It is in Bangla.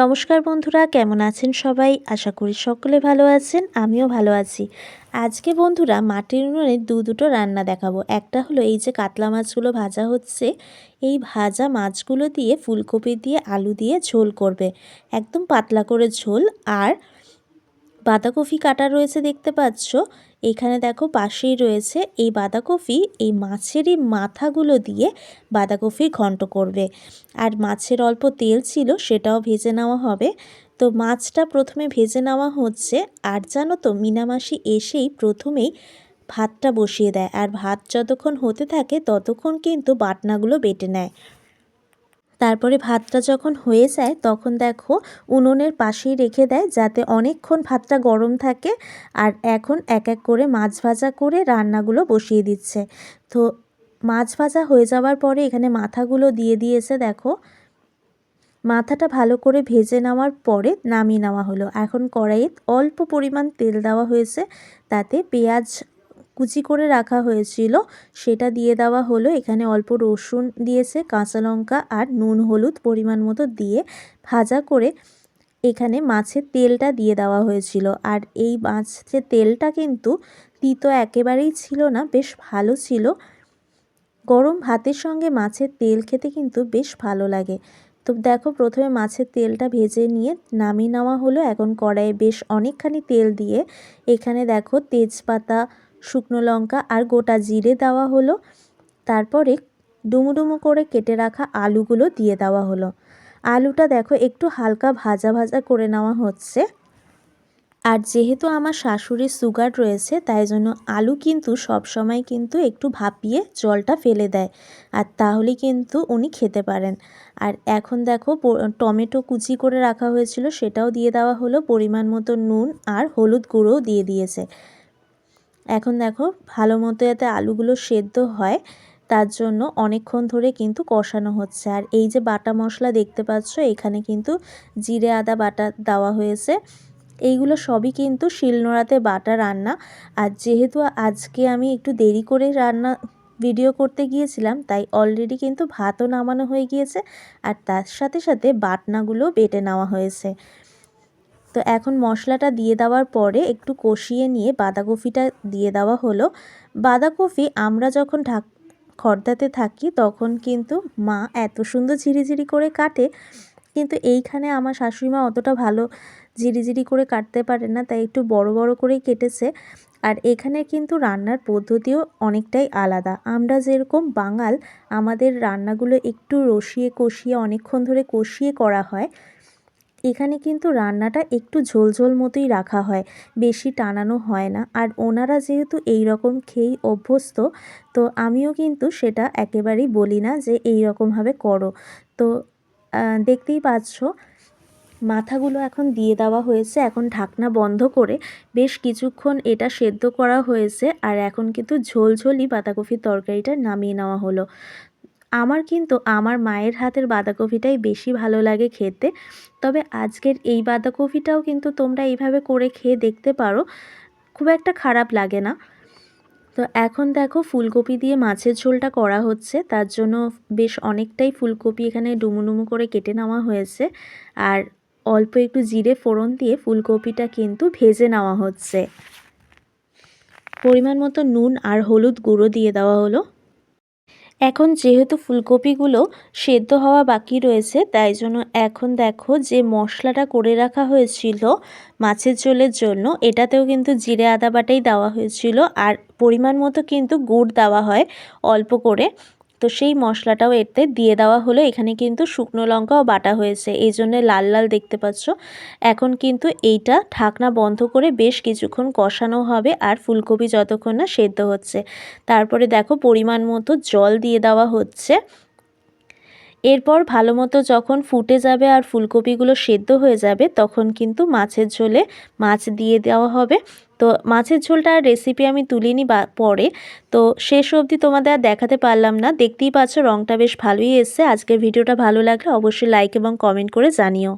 নমস্কার বন্ধুরা, কেমন আছেন সবাই? আশা করি সকলে ভালো আছেন, আমিও ভালো আছি। আজকে বন্ধুরা, মাটির উনুনে দু দুটো রান্না দেখাবো। একটা হলো এই যে কাতলা মাছগুলো ভাজা হচ্ছে, এই ভাজা মাছগুলো দিয়ে ফুলকপি দিয়ে আলু দিয়ে ঝোল করবে। একদম পাতলা করে ঝোল, আর বাঁধাকপি কাটা রয়েছে দেখতে পাচ্ছ। এখানে দেখো পাশেই রয়েছে এই বাঁধাকপি, এই মাছেরই মাথাগুলো দিয়ে বাঁধাকপি ঘন্ট করবে। আর মাছের অল্প তেল ছিল সেটাও ভেজে নেওয়া হবে। তো মাছটা প্রথমে ভেজে নেওয়া হচ্ছে আর জানো তো মিনামাসি এসেই প্রথমেই ভাতটা বসিয়ে দেয়। আর ভাত যতক্ষণ হতে থাকে ততক্ষণ কিন্তু বাটনাগুলো বেটে নেয়। তারপরে ভাতটা যখন হয়ে যায়, তখন দেখো উনুনের পাশেই রেখে দেয় যাতে অনেকক্ষণ ভাতটা গরম থাকে। আর এখন এক এক করে মাছ ভাজা করে রান্নাগুলো বসিয়ে দিচ্ছে। তো মাছ ভাজা হয়ে যাওয়ার পরে এখানে মাথাগুলো দিয়ে দিয়েছে, দেখো। মাথাটা ভালো করে ভেজে নেওয়ার পরে নামিয়ে নেওয়া হলো। এখন কড়াইয়ে অল্প পরিমাণ তেল দেওয়া হয়েছে, তাতে পেঁয়াজ কুচি করে রাখা হয়েছিল। সেটা দিয়ে দেওয়া হলো, এখানে অল্প রসুন দিয়েছে, কাঁচা লঙ্কা আর নুন হলুদ পরিমাণ মতো দিয়ে ভাজা করে এখানে মাছের তেলটা দিয়ে দেওয়া হয়েছিল। আর এই মাছের তেলটা কিন্তু তিতো একেবারেই ছিল না, বেশ ভালো ছিল। গরম ভাতের সঙ্গে মাছের তেল খেতে কিন্তু বেশ ভালো লাগে। তো দেখো, প্রথমে মাছের তেলটা ভেজে নিয়ে নামিয়ে নেওয়া হলো। এখন কড়াইয়ে বেশ অনেকখানি তেল দিয়ে এখানে দেখো তেজপাতা শুকনো লঙ্কা আর গোটা জিরে দেওয়া হলো। তারপরে ডুমুডুমু করে কেটে রাখা আলুগুলো দিয়ে দেওয়া হলো। আলুটা দেখো একটু হালকা ভাজা ভাজা করে নেওয়া হচ্ছে। আর যেহেতু আমার শাশুড়ির সুগার রয়েছে, তাই জন্য আলু কিন্তু সব সময় কিন্তু একটু ভাপিয়ে জলটা ফেলে দেয়। আর তাহলে কিন্তু উনি খেতে পারেন। আর এখন দেখো টমেটো কুচি করে রাখা হয়েছিল, সেটাও দিয়ে দেওয়া হলো। পরিমাণ মতো নুন আর হলুদ গুঁড়োও দিয়ে দিয়েছে। এখন দেখো ভালো মতো যাতে আলুগুলো সেদ্ধ হয়, তার জন্য অনেকক্ষণ ধরে কিন্তু কষানো হচ্ছে। আর এই যে বাটা মশলা দেখতে পাচ্ছ, এখানে কিন্তু জিরে, আদা বাটা দেওয়া হয়েছে। এইগুলো সবই কিন্তু শিলনোড়াতে বাটা রান্না। আর যেহেতু আজকে আমি একটু দেরি করে রান্না ভিডিও করতে গিয়েছিলাম, তাই অলরেডি কিন্তু ভাতও নামানো হয়ে গিয়েছে। আর তার সাথে সাথে বাটনাগুলো বেটে নেওয়া হয়েছে। তো এখন মশলাটা দিয়ে দেওয়ার পরে একটু কষিয়ে নিয়ে বাঁধাকপিটা দিয়ে দেওয়া হলো। বাঁধাকপি আমরা যখন ঢাক, খর্দাতে থাকি তখন কিন্তু মা এত সুন্দর ঝিরিঝিরি করে কাটে। কিন্তু এইখানে আমার শাশুড়িমা অতটা ভালো ঝিরিঝিরি করে কাটতে পারে না, তাই একটু বড় বড় করেই কেটেছে। আর এখানে কিন্তু রান্নার পদ্ধতিও অনেকটাই আলাদা। আমরা যেরকম বাঙাল, আমাদের রান্নাগুলো একটু রসিয়ে কষিয়ে অনেকক্ষণ ধরে কষিয়ে করা হয়। এখানে কিন্তু রান্নাটা একটু ঝোলঝোল মতোই রাখা হয়, বেশি টানানো হয় না। আর ওনারা যেহেতু এই রকম খেয়েই অভ্যস্ত, তো আমিও কিন্তু সেটা একেবারেই বলি না যে এই রকমভাবে করো। তো দেখতেই পাচ্ছ, মাথাগুলো এখন দিয়ে দেওয়া হয়েছে, এখন ঢাকনা বন্ধ করে বেশ কিছুক্ষণ এটা সেদ্ধ করা হয়েছে, আর এখন কিন্তু ঝোলঝোলই বাঁধাকপির তরকারিটা নামিয়ে নেওয়া হলো। আমার কিন্তু আমার মায়ের হাতের বাঁধাকপিটাই বেশি ভালো লাগে খেতে। তবে আজকের এই বাঁধাকপিটাও কিন্তু তোমরা এইভাবে করে খেয়ে দেখতে পারো, খুব একটা খারাপ লাগে না। তো এখন দেখো ফুলকপি দিয়ে মাছের ঝোলটা করা হচ্ছে, তার জন্য বেশ অনেকটাই ফুলকপি এখানে ডুমুডুমু করে কেটে নেওয়া হয়েছে। আর অল্প একটু জিরে ফোড়ন দিয়ে ফুলকপিটা কিন্তু ভেজে নেওয়া হচ্ছে। পরিমাণ মতো নুন আর হলুদ গুঁড়ো দিয়ে দেওয়া হলো। এখন যেহেতু ফুলকপিগুলো সেদ্ধ হওয়া বাকি রয়েছে, তাই জন্য এখন দেখো যে মশলাটা করে রাখা হয়েছিল মাছের ঝোলের জন্য, এটাতেও কিন্তু জিরে, আদা বাটাই দেওয়া হয়েছিল, আর পরিমাণ মতো কিন্তু গুড় দেওয়া হয় অল্প করে। তো সেই মশলাটাও এতে দিয়ে দেওয়া হলো। এখানে কিন্তু শুকনো লঙ্কাও বাটা হয়েছে এই জন্য লাল লাল দেখতে পাচ্ছ। এখন কিন্তু এইটা ঢাকনা বন্ধ করে বেশ কিছুক্ষণ কষানো হবে আর ফুলকপি যতক্ষণ না সেদ্ধ হচ্ছে। তারপরে দেখো পরিমাণ মতো জল দিয়ে দেওয়া হচ্ছে। এরপর ভালো মতো যখন ফুটে যাবে আর ফুলকপিগুলো সেদ্ধ হয়ে যাবে, তখন কিন্তু মাছের ঝোলে মাছ দিয়ে দেওয়া হবে। তো মাছের ঝোলটার রেসিপি আমি তুলিনি পরে। তো শেষ অবধি তোমাদের আর দেখাতে পারলাম না। দেখতেই পাচ্ছ রঙটা বেশ ভালোই এসছে। আজকের ভিডিওটা ভালো লাগলে অবশ্যই লাইক এবং কমেন্ট করে জানিও।